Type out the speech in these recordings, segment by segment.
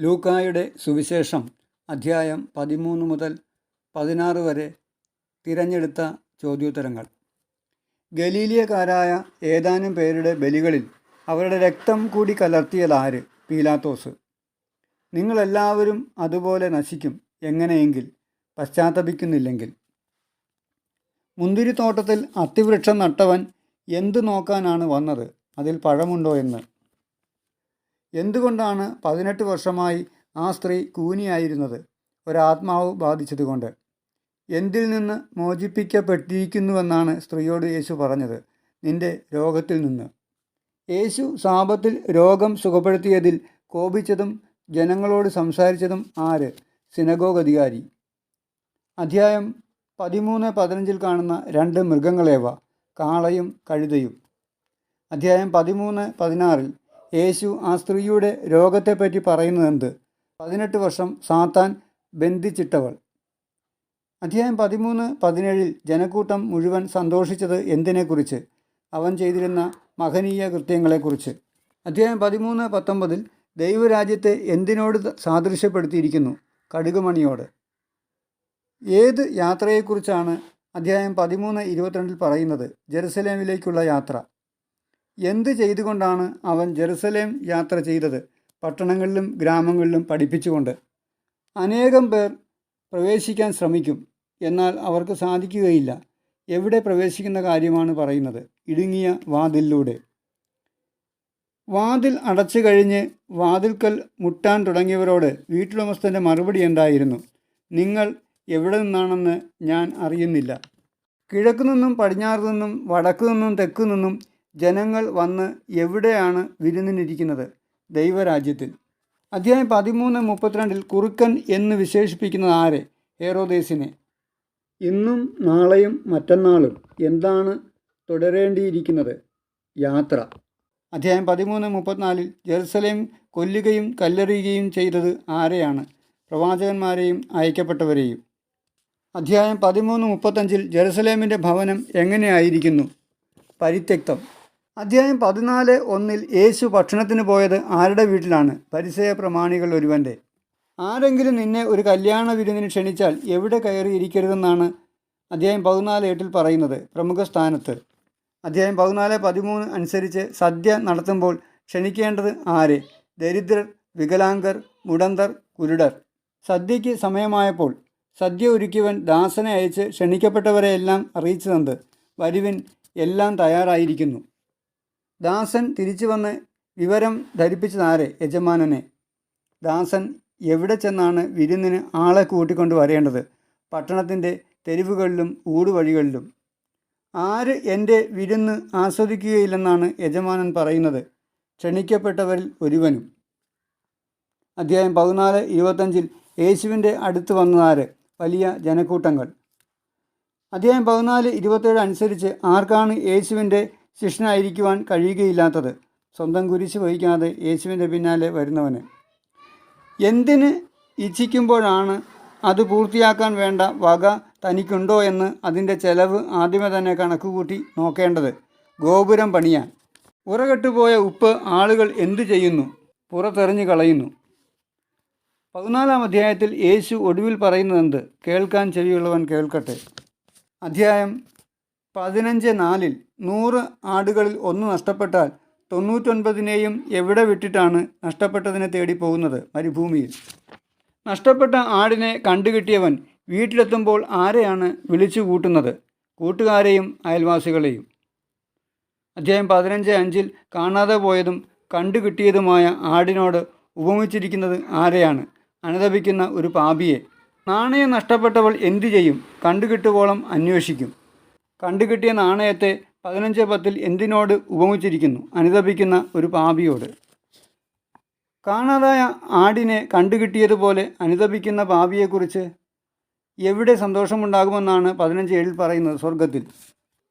ലൂക്കായുടെ സുവിശേഷം അധ്യായം പതിമൂന്ന് മുതൽ പതിനാറ് വരെ തിരഞ്ഞെടുത്ത ചോദ്യോത്തരങ്ങൾ. ഗലീലിയക്കാരായ ഏതാനും പേരുടെ ബലികളിൽ അവരുടെ രക്തം കൂടി കലർത്തിയതാര് പീലാത്തോസ്. നിങ്ങളെല്ലാവരും അതുപോലെ നശിക്കും എങ്ങനെയെങ്കിൽ പശ്ചാത്തപിക്കുന്നില്ലെങ്കിൽ. മുന്തിരിത്തോട്ടത്തിൽ അത്തിവൃക്ഷം നട്ടവൻ എന്തു നോക്കാനാണ് വന്നത്? അതിൽ പഴമുണ്ടോ എന്ന്. എന്തുകൊണ്ടാണ് പതിനെട്ട് വർഷമായി ആ സ്ത്രീ കൂനിയായിരുന്നത്? ഒരാത്മാവ് ബാധിച്ചതുകൊണ്ട്. എന്തിൽ നിന്ന് മോചിപ്പിക്കപ്പെട്ടിരിക്കുന്നുവെന്നാണ് സ്ത്രീയോട് യേശു പറഞ്ഞത്. നിന്റെ രോഗത്തിൽ നിന്ന്. യേശു സാപത്തിൽ രോഗം സുഖപ്പെടുത്തിയതിൽ കോപിച്ചതും ജനങ്ങളോട് സംസാരിച്ചതും ആര്? സിനഗോഗ് അധികാരി. അധ്യായം പതിമൂന്ന് പതിനഞ്ചിൽ കാണുന്ന രണ്ട് മൃഗങ്ങളേവ? കാളയും കഴുതയും. അധ്യായം പതിമൂന്ന് പതിനാറിൽ യേശു ആ സ്ത്രീയുടെ രോഗത്തെപ്പറ്റി പറയുന്നതെന്ത്? പതിനെട്ട് വർഷം സാത്താൻ ബന്ധിച്ചിട്ടവൾ. അധ്യായം പതിമൂന്ന് പതിനേഴിൽ ജനക്കൂട്ടം മുഴുവൻ സന്തോഷിച്ചത് എന്തിനെക്കുറിച്ച്? അവൻ ചെയ്തിരുന്ന മഹനീയ കൃത്യങ്ങളെക്കുറിച്ച്. അധ്യായം പതിമൂന്ന് പത്തൊമ്പതിൽ ദൈവരാജ്യത്തെ എന്തിനോട് സാദൃശ്യപ്പെടുത്തിയിരിക്കുന്നു? കടുകുമണിയോട്. ഏത് യാത്രയെക്കുറിച്ചാണ് അധ്യായം പതിമൂന്ന് ഇരുപത്തിരണ്ടിൽ പറയുന്നത്? ജെറുസലേമിലേക്കുള്ള യാത്ര. എന്ത് ചെയ്തുകൊണ്ടാണ് അവൻ ജെറുസലേം യാത്ര ചെയ്തത്? പട്ടണങ്ങളിലും ഗ്രാമങ്ങളിലും പഠിപ്പിച്ചുകൊണ്ട്. അനേകം പേർ പ്രവേശിക്കാൻ ശ്രമിക്കും. എന്നാൽ അവർക്ക് സാധിക്കുകയില്ല. എവിടെ പ്രവേശിക്കുന്ന കാര്യമാണ് പറയുന്നത്? ഇടുങ്ങിയ വാതിലിലൂടെ. വാതിൽ അടച്ചു കഴിഞ്ഞ് വാതിൽക്കൽ മുട്ടാൻ തുടങ്ങിയവരോട് വീട്ടുടമസ്ഥന്റെ മറുപടി എന്തായിരുന്നു? നിങ്ങൾ എവിടെ നിന്നാണെന്ന് ഞാൻ അറിയുന്നില്ല. കിഴക്കു നിന്നും പടിഞ്ഞാറ് നിന്നും വടക്കു നിന്നും തെക്കു നിന്നും ജനങ്ങൾ വന്ന് എവിടെയാണ് വിരുന്നിനിരിക്കുന്നത്? ദൈവരാജ്യത്തിൽ. അധ്യായം പതിമൂന്ന് മുപ്പത്തിരണ്ടിൽ കുറുക്കൻ എന്ന് വിശേഷിപ്പിക്കുന്നത് ആരെ? ഹേറോദേസിനെ. ഇന്നും നാളെയും മറ്റന്നാളും എന്താണ് തുടരേണ്ടിയിരിക്കുന്നത്? യാത്ര. അധ്യായം പതിമൂന്ന് മുപ്പത്തിനാലിൽ ജെറുസലേം കൊല്ലുകയും കല്ലെറിയുകയും ചെയ്തത് ആരെയാണ്? പ്രവാചകന്മാരെയും അയക്കപ്പെട്ടവരെയും. അധ്യായം പതിമൂന്ന് മുപ്പത്തഞ്ചിൽ ജെറുസലേമിന്റെ ഭവനം എങ്ങനെയായിരിക്കുന്നു? പരിത്യക്തം. അധ്യായം പതിനാല് ഒന്നിൽ യേശു ഭക്ഷണത്തിന് പോയത് ആരുടെ വീട്ടിലാണ്? പരിസയ പ്രമാണികൾ ഒരുവന്റെ ആരെങ്കിലും നിന്നെ ഒരു കല്യാണ വിരുന്നിന് ക്ഷണിച്ചാൽ എവിടെ കയറി ഇരിക്കരുതെന്നാണ് അധ്യായം പതിനാല് എട്ടിൽ പറയുന്നത്. പ്രമുഖ സ്ഥാനത്ത്. അധ്യായം പതിനാല് പതിമൂന്ന് അനുസരിച്ച് സദ്യ നടത്തുമ്പോൾ ക്ഷണിക്കേണ്ടത് ആരെ? ദരിദ്രർ വികലാംഗർ മുടന്തർ കുരുടർ. സദ്യയ്ക്ക് സമയമായപ്പോൾ സദ്യ ഒരുക്കിയവൻ ദാസനെ അയച്ച് ക്ഷണിക്കപ്പെട്ടവരെയെല്ലാം അറിയിച്ചു തന്നത് വരുവിൻ എല്ലാം തയ്യാറായിരിക്കുന്നു. ദാസൻ തിരിച്ചു വന്ന് വിവരം ധരിപ്പിച്ചതാരെ യജമാനനെ? ദാസൻ എവിടെ ചെന്നാണ് വിരുന്നിന് ആളെ കൂട്ടിക്കൊണ്ട് വരേണ്ടത്? പട്ടണത്തിന്റെ തെരുവുകളിലും ഊടുവഴികളിലും. ആര് എന്റെ വിരുന്ന് ആസ്വദിക്കുകയില്ലെന്നാണ് യജമാനൻ പറയുന്നത്. ക്ഷണിക്കപ്പെട്ടവരിൽ ഒരുവനും. അധ്യായം പതിനാല് ഇരുപത്തഞ്ചിൽ യേശുവിന്റെ അടുത്ത് വന്നതാര്? വലിയ ജനക്കൂട്ടങ്ങൾ. അധ്യായം പതിനാല് ഇരുപത്തേഴ് അനുസരിച്ച് ആർക്കാണ് യേശുവിന്റെ ശിഷ്യനായിരിക്കുവാൻ കഴിയുകയില്ലാത്തത് സ്വന്തം കുരിശ് വഹിക്കാതെ യേശുവിന്റെ പിന്നാലെ വരുന്നവന്. എന്തിന് ഇച്ഛിക്കുമ്പോഴാണ് അത് പൂർത്തിയാക്കാൻ വേണ്ട വക തനിക്കുണ്ടോ എന്ന് അതിന്റെ ചെലവ് ആദ്യമേ തന്നെ കണക്കുകൂട്ടി നോക്കേണ്ടത് ഗോപുരം പണിയാൻ. ഉറകെട്ടുപോയ ഉപ്പ് ആളുകൾ എന്തു ചെയ്യുന്നു? പുറത്തെറിഞ്ഞു കളയുന്നു. പതിനാലാം അധ്യായത്തിൽ യേശു ഒടുവിൽ പറയുന്നതെന്ത്? കേൾക്കാൻ ചെവിയുള്ളവൻ കേൾക്കട്ടെ. അധ്യായം പതിനഞ്ച് നാലിൽ നൂറ് ആടുകളിൽ ഒന്ന് നഷ്ടപ്പെട്ടാൽ തൊണ്ണൂറ്റൊൻപതിനെയും എവിടെ വിട്ടിട്ടാണ് നഷ്ടപ്പെട്ടതിനെ തേടി പോകുന്നത്? മരുഭൂമിയിൽ. നഷ്ടപ്പെട്ട ആടിനെ കണ്ടുകിട്ടിയവൻ വീട്ടിലെത്തുമ്പോൾ ആരെയാണ് വിളിച്ചു കൂട്ടുന്നത്? കൂട്ടുകാരെയും അയൽവാസികളെയും. അധ്യായം പതിനഞ്ച് അഞ്ചിൽ കാണാതെ പോയതും കണ്ടുകിട്ടിയതുമായ ആടിനോട് ഉപമിച്ചിരിക്കുന്നത് ആരെയാണ്? അനുദപിക്കുന്ന ഒരു പാപിയെ. നാണയം നഷ്ടപ്പെട്ടവൾ എന്തു ചെയ്യും? കണ്ടുകിട്ടുവോളം അന്വേഷിക്കും. കണ്ടുകിട്ടിയ നാണയത്തെ പതിനഞ്ച് പത്തിൽ എന്തിനോട് ഉപമിച്ചിരിക്കുന്നു? അനുദപിക്കുന്ന ഒരു പാപിയോട്. കാണാതായ ആടിനെ കണ്ടുകിട്ടിയതുപോലെ അനുദപിക്കുന്ന പാപിയെക്കുറിച്ച് എവിടെ സന്തോഷമുണ്ടാകുമെന്നാണ് പതിനഞ്ച് ഏഴിൽ പറയുന്നത് സ്വർഗത്തിൽ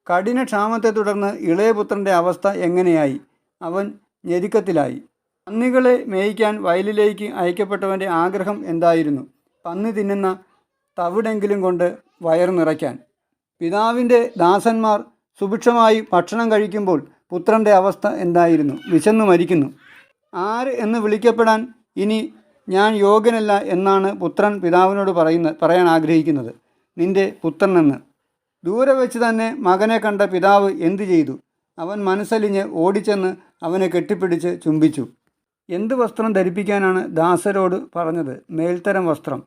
കഠിന ക്ഷാമത്തെ തുടർന്ന് ഇളയപുത്രന്റെ അവസ്ഥ എങ്ങനെയായി? അവൻ ഞെരുക്കത്തിലായി. പന്നികളെ മേയിക്കാൻ വയലിലേക്ക് അയക്കപ്പെട്ടവന്റെ ആഗ്രഹം എന്തായിരുന്നു? പന്നി തിന്നുന്ന തവിടെങ്കിലും കൊണ്ട് വയർ നിറയ്ക്കാൻ. പിതാവിന്റെ ദാസന്മാർ സുഭിക്ഷമായി ഭക്ഷണം കഴിക്കുമ്പോൾ പുത്രന്റെ അവസ്ഥ എന്തായിരുന്നു? വിശന്നു മരിക്കുന്നു. ആര് എന്ന് വിളിക്കപ്പെടാൻ ഇനി ഞാൻ യോഗ്യനല്ല എന്നാണ് പുത്രൻ പിതാവിനോട് പറയുന്ന പറയാൻ ആഗ്രഹിക്കുന്നത്. നിന്റെ പുത്രനെന്ന്. ദൂരെ വെച്ച് തന്നെ മകനെ കണ്ട പിതാവ് എന്തു ചെയ്തു? അവൻ മനസ്സലിഞ്ഞ് ഓടിച്ചെന്ന് അവനെ കെട്ടിപ്പിടിച്ച് ചുംബിച്ചു. എന്ത് വസ്ത്രം ധരിപ്പിക്കാനാണ് ദാസരോട് പറഞ്ഞത്? മേൽത്തരം വസ്ത്രം.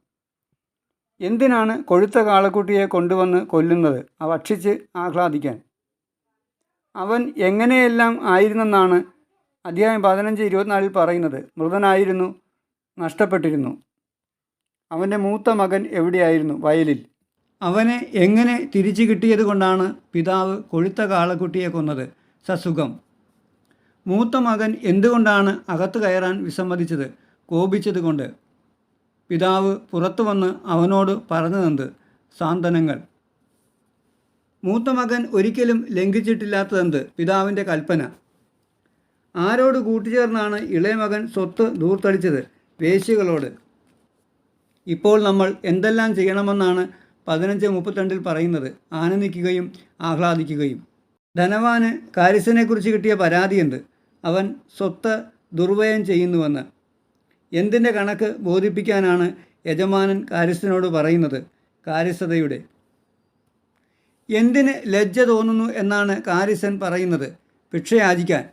എന്തിനാണ് കൊഴുത്ത കാളക്കുട്ടിയെ കൊണ്ടുവന്ന് കൊല്ലുന്നത്? അവ ഭക്ഷിച്ച് ആഹ്ലാദിക്കാൻ. അവൻ എങ്ങനെയെല്ലാം ആയിരുന്നെന്നാണ് അധ്യായം പതിനഞ്ച് ഇരുപത്തിനാലിൽ പറയുന്നത്. മൃതനായിരുന്നു നഷ്ടപ്പെട്ടിരുന്നു. അവന്റെ മൂത്ത മകൻ എവിടെയായിരുന്നു? വയലിൽ. അവനെ എങ്ങനെ തിരിച്ചു കിട്ടിയത് കൊണ്ടാണ് പിതാവ് കൊഴുത്ത കാളക്കുട്ടിയെ കൊന്നത്? സസുഖം. മൂത്ത മകൻ എന്തുകൊണ്ടാണ് അകത്ത് കയറാൻ വിസമ്മതിച്ചത്? കോപിച്ചത് കൊണ്ട് പിതാവ് പുറത്തു വന്ന് അവനോട് പറഞ്ഞതെന്ത്? സാന്ത്വനങ്ങൾ. മൂത്ത മകൻ ഒരിക്കലും ലംഘിച്ചിട്ടില്ലാത്തതെന്ത്? പിതാവിന്റെ കൽപ്പന. ആരോട് കൂട്ടിച്ചേർന്നാണ് ഇളയ മകൻ സ്വത്ത് ദൂർത്തടിച്ചത്? വേശികളോട് ഇപ്പോൾ നമ്മൾ എന്തെല്ലാം ചെയ്യണമെന്നാണ് പതിനഞ്ച് മുപ്പത്തിരണ്ടിൽ പറയുന്നത്. ആനന്ദിക്കുകയും ആഹ്ലാദിക്കുകയും. ധനവാന് കാരിസനെക്കുറിച്ച് കിട്ടിയ പരാതി എന്ത്? അവൻ സ്വത്ത് ദുർവ്യയം ചെയ്യുന്നുവെന്ന്. എന്തിന്റെ കണക്ക് ബോധിപ്പിക്കാനാണ് യജമാനൻ കാര്യസ്ഥനോട് പറയുന്നത്? കാര്യസ്ഥതയുടെ. എന്തിന് ലജ്ജ തോന്നുന്നു എന്നാണ് കാര്യസ്ഥൻ പറയുന്നത്? ഭിക്ഷയാചിക്കാൻ.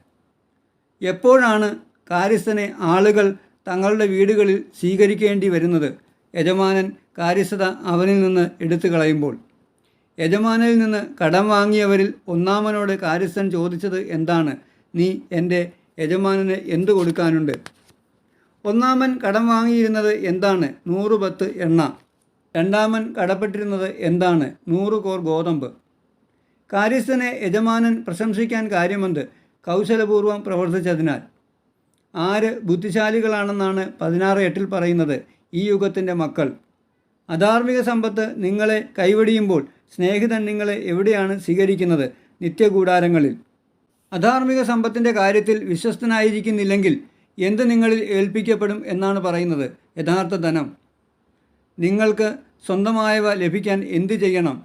എപ്പോഴാണ് കാര്യസ്ഥനെ ആളുകൾ തങ്ങളുടെ വീടുകളിൽ സ്വീകരിക്കേണ്ടി വരുന്നത്? യജമാനൻ കാര്യസ്ഥത അവനിൽ നിന്ന് എടുത്തു കളയുമ്പോൾ. യജമാനിൽ നിന്ന് കടം വാങ്ങിയവരിൽ ഒന്നാമനോട് കാര്യസ്ഥൻ ചോദിച്ചത് എന്താണ്? നീ എന്റെ യജമാനന് എന്തു കൊടുക്കാനുണ്ട്? ഒന്നാമൻ കടം വാങ്ങിയിരുന്നത് എന്താണ്? നൂറ് പത്ത് എണ്ണ. രണ്ടാമൻ കടപ്പെട്ടിരുന്നത് എന്താണ്? നൂറ് കോർ ഗോതമ്പ്. കാര്യസ്ഥനെ യജമാനൻ പ്രശംസിക്കാൻ കാര്യമെന്ത്? കൗശലപൂർവം പ്രവർത്തിച്ചതിനാൽ. ആര് ബുദ്ധിശാലികളാണെന്നാണ് പതിനാറ് എട്ടിൽ പറയുന്നത് ഈ യുഗത്തിന്റെ മക്കൾ. അധാർമിക സമ്പത്ത് നിങ്ങളെ കൈവടിയുമ്പോൾ സ്നേഹിതൻ നിങ്ങളെ എവിടെയാണ് സ്വീകരിക്കുന്നത്? നിത്യകൂടാരങ്ങളിൽ. അധാർമിക സമ്പത്തിന്റെ കാര്യത്തിൽ വിശ്വസ്തനായിരിക്കുന്നില്ലെങ്കിൽ എന്ത് നിങ്ങളിൽ ഏൽപ്പിക്കപ്പെടും എന്നാണ് പറയുന്നത്? യഥാർത്ഥ ധനം. നിങ്ങൾക്ക് സ്വന്തമായവ ലഭിക്കാൻ എന്തു ചെയ്യണം?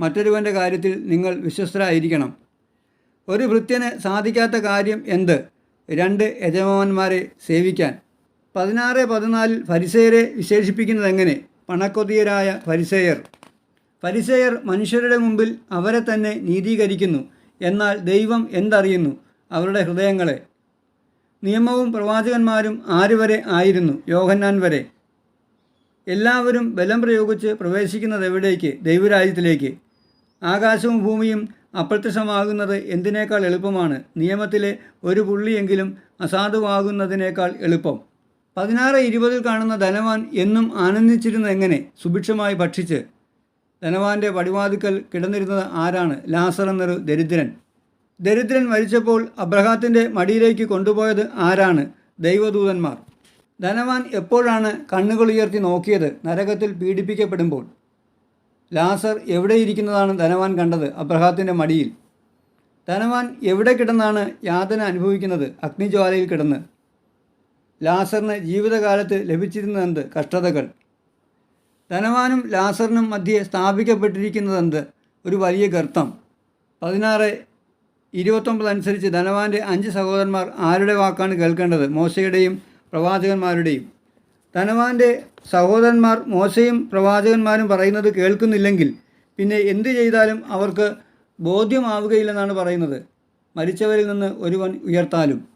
മറ്റൊരുവന്റെ കാര്യത്തിൽ നിങ്ങൾ വിശ്വസ്തരായിരിക്കണം. ഒരു ഭൃത്യന് സാധിക്കാത്ത കാര്യം എന്ത്? രണ്ട് യജമാനന്മാരെ സേവിക്കാൻ. പതിനാറ് പതിനാലിൽ ഫരിസേയരെ വിശേഷിപ്പിക്കുന്നത് എങ്ങനെ? പണക്കൊതിയരായ ഫരിസേയർ. ഫരിസേയർ മനുഷ്യരുടെ മുമ്പിൽ അവരെ തന്നെ നീതീകരിക്കുന്നു. എന്നാൽ ദൈവം എന്തറിയുന്നു? അവരുടെ ഹൃദയങ്ങളെ. നിയമവും പ്രവാചകന്മാരും ആര് വരെ ആയിരുന്നു? യോഹന്നാൻ വരെ. എല്ലാവരും ബലം പ്രയോഗിച്ച് പ്രവേശിക്കുന്നത് എവിടേക്ക്? ദൈവരാജ്യത്തിലേക്ക്. ആകാശവും ഭൂമിയും അപ്രത്യക്ഷമാകുന്നത് എന്തിനേക്കാൾ എളുപ്പമാണ്? നിയമത്തിലെ ഒരു പുള്ളിയെങ്കിലും അസാധുവാകുന്നതിനേക്കാൾ എളുപ്പം. പതിനാറ് ഇരുപതിൽ കാണുന്ന ധനവാൻ എന്നും ആനന്ദിച്ചിരുന്ന എങ്ങനെ? സുഭിക്ഷമായി ഭക്ഷിച്ച്. ധനവാന്റെ പടിവാതുക്കൽ കിടന്നിരുന്നത് ആരാണ്? ലാസർ എന്നൊരു ദരിദ്രൻ. ദരിദ്രൻ മരിച്ചപ്പോൾ അബ്രഹാത്തിന്റെ മടിയിലേക്ക് കൊണ്ടുപോയത് ആരാണ്? ദൈവദൂതന്മാർ. ധനവാൻ എപ്പോഴാണ് കണ്ണുകൾ ഉയർത്തി നോക്കിയത്? നരകത്തിൽ പീഡിപ്പിക്കപ്പെടുമ്പോൾ. ലാസർ എവിടെയിരിക്കുന്നതാണ് ധനവാൻ കണ്ടത് അബ്രഹാത്തിന്റെ മടിയിൽ? ധനവാൻ എവിടെ കിടന്നാണ് യാതന അനുഭവിക്കുന്നത്? അഗ്നിജ്വാലയിൽ കിടന്ന്. ലാസറിന് ജീവിതകാലത്ത് ലഭിച്ചിരുന്നതെന്ത്? കഷ്ടതകൾ. ധനവാനും ലാസറിനും മധ്യേ സ്ഥാപിക്കപ്പെട്ടിരിക്കുന്നതെന്ത്? ഒരു വലിയ ഗർത്തം. പതിനാറ് ഇരുപത്തൊമ്പത് അനുസരിച്ച് ധനവാന്റെ അഞ്ച് സഹോദരന്മാർ ആരുടെ വാക്കാണ് കേൾക്കേണ്ടത്? മോശയുടെയും പ്രവാചകന്മാരുടെയും. ധനവാന്റെ സഹോദരന്മാർ മോശയും പ്രവാചകന്മാരും പറയുന്നത് കേൾക്കുന്നില്ലെങ്കിൽ പിന്നെ എന്തു ചെയ്താലും അവർക്ക് ബോധ്യമാവുകയില്ലെന്നാണ് പറയുന്നത്. മരിച്ചവരിൽ നിന്ന് ഒരുവൻ ഉയർത്താലും.